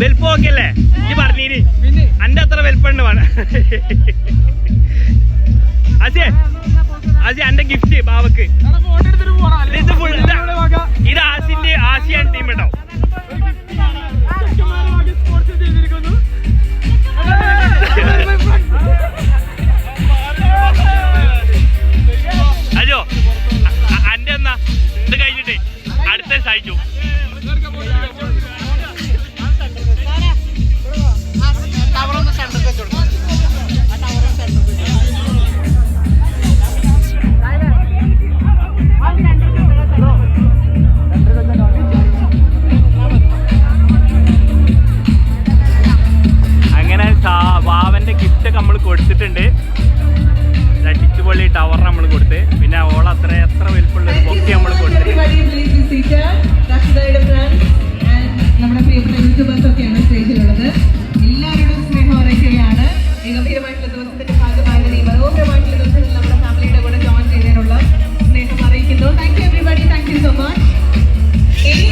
വെൽപ്പോക്കല്ലേ ഒക്കെ അല്ലേ ഇത് പറഞ്ഞീനി എന്റെ അത്ര വെൽപ്പണ്ട് അസിയെ അസി അന്റെ ഗിഫ്റ്റ് ബാവക്ക് ഇത് ഫുൾ ആസിന്റെ ആസിയാൻ ടീം കേട്ടോ അജോ അന്റെ എന്നാ ഇത് കഴിഞ്ഞിട്ടേ സഹായിച്ചു കൊടുത്തിട്ടുണ്ട് അടിച്ചുപൊളി ടവർ നമ്മൾ കൊടുത്ത്. പിന്നെ ഓള